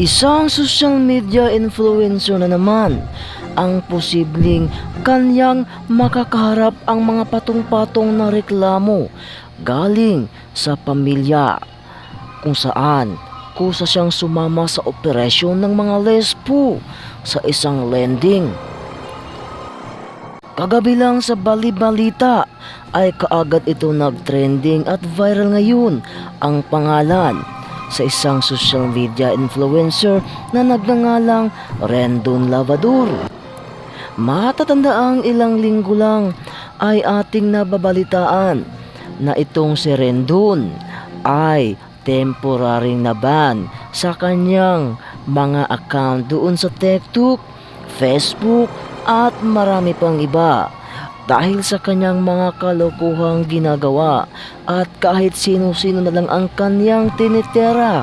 Isang social media influencer na naman ang posibleng kanyang makakaharap ang mga patong-patong na reklamo galing sa pamilya kung saan kusa siyang sumama sa operasyon ng mga lespo sa isang lending. Kagabi lang sa balibalita ay kaagad ito nag-trending at viral ngayon ang pangalan sa isang social media influencer na nagngangalang Rendon Lavador. Matatanda ang ilang linggo lang ay ating nababalitaan na itong si Rendon ay temporaring naban sa kanyang mga account doon sa TikTok, Facebook at marami pang iba dahil sa kanyang mga kalokohang ginagawa at kahit sino-sino na lang ang kanyang tinitira.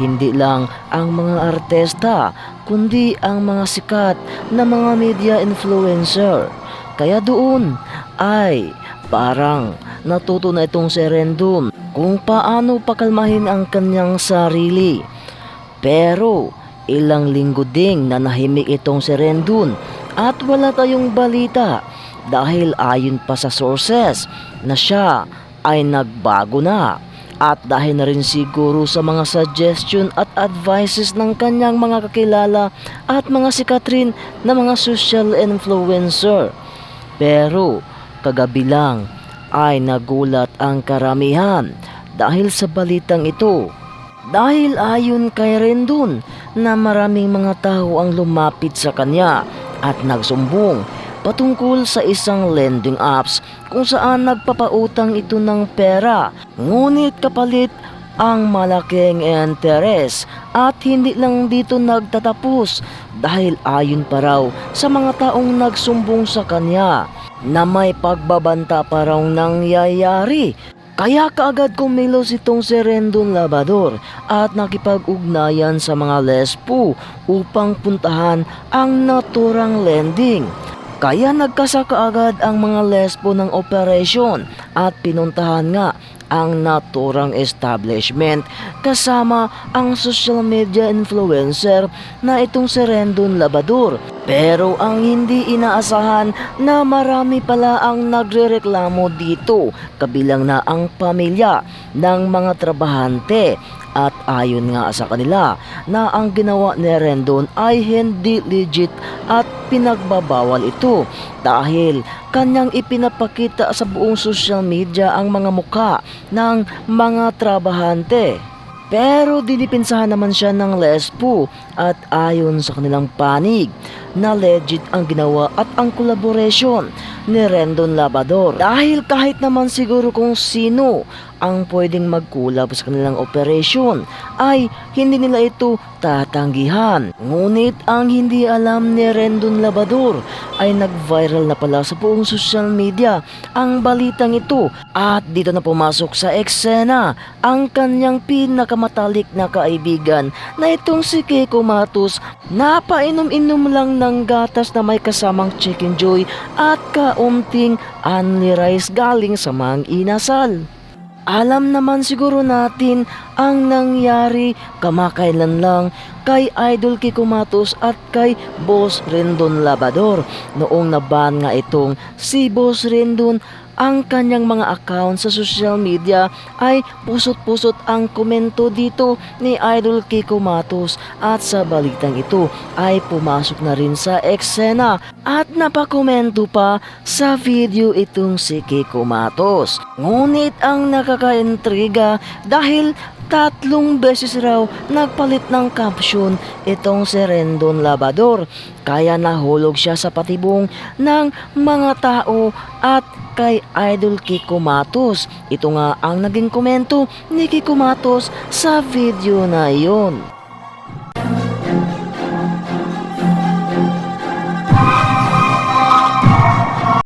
Hindi lang ang mga artista, kundi ang mga sikat na mga media influencer. Kaya doon ay parang natuto na itong si kung paano pakalmahin ang kanyang sarili. Pero ilang linggo ding nanahimik itong si at wala tayong balita dahil ayon pa sa sources na siya ay nagbago na at dahil na rin siguro sa mga suggestion at advices ng kanyang mga kakilala at mga sikatrin na mga social influencer. Pero kagabi lang ay nagulat ang karamihan dahil sa balitang ito. Dahil ayon kay Rendon na maraming mga tao ang lumapit sa kanya at nagsumbong patungkol sa isang lending apps kung saan nagpapautang ito ng pera. Ngunit kapalit ang malaking interes at hindi lang dito nagtatapos dahil ayon pa raw sa mga taong nagsumbong sa kanya na may pagbabanta pa raw nangyayari kaya kaagad kumilos itong si Rendon Labador at nakipag-ugnayan sa mga lespo upang puntahan ang naturang lending. Kaya nagkasaka agad ang mga lespo ng operasyon at pinuntahan nga ang naturang establishment kasama ang social media influencer na itong si Rendon Labador. Pero ang hindi inaasahan na marami pala ang nagrereklamo dito kabilang na ang pamilya ng mga trabahante at ayon nga sa kanila na ang ginawa ni Rendon ay hindi legit at pinagbabawal ito dahil kanyang ipinapakita sa buong social media ang mga muka ng mga trabahante. Pero dinipinsahan naman siya ng lespo at ayon sa kanilang panig na legit ang ginawa at ang collaboration ni Rendon Labador. Dahil kahit naman siguro kung sino ang pwedeng magkulab sa kanilang operation ay hindi nila ito tatanggihan. Ngunit ang hindi alam ni Rendon Labador ay nag-viral na pala sa buong social media ang balitang ito at dito na pumasok sa eksena ang kanyang pinakamatalik na kaibigan na itong si Keiko Matos napainom-inom lang ng gatas na may kasamang chicken joy at kaunting only rice galing sa mang inasal. Alam naman siguro natin ang nangyari kamakailan lang kay Idol Kiko Matos at kay Boss Rendon Labador. Noong naban nga itong si Boss Rendon ang kanyang mga account sa social media ay pusot-pusot ang komento dito ni Idol Kiko Matos at sa balitang ito ay pumasok na rin sa eksena at napakomento pa sa video itong si Kiko Matos. Ngunit ang nakakaintriga dahil Tatlong beses raw nagpalit ng caption itong si Rendon Labador kaya nahulog siya sa patibong ng mga tao at kay Idol Kiko Matos. Ito nga ang naging komento ni Kiko Matos sa video na iyon.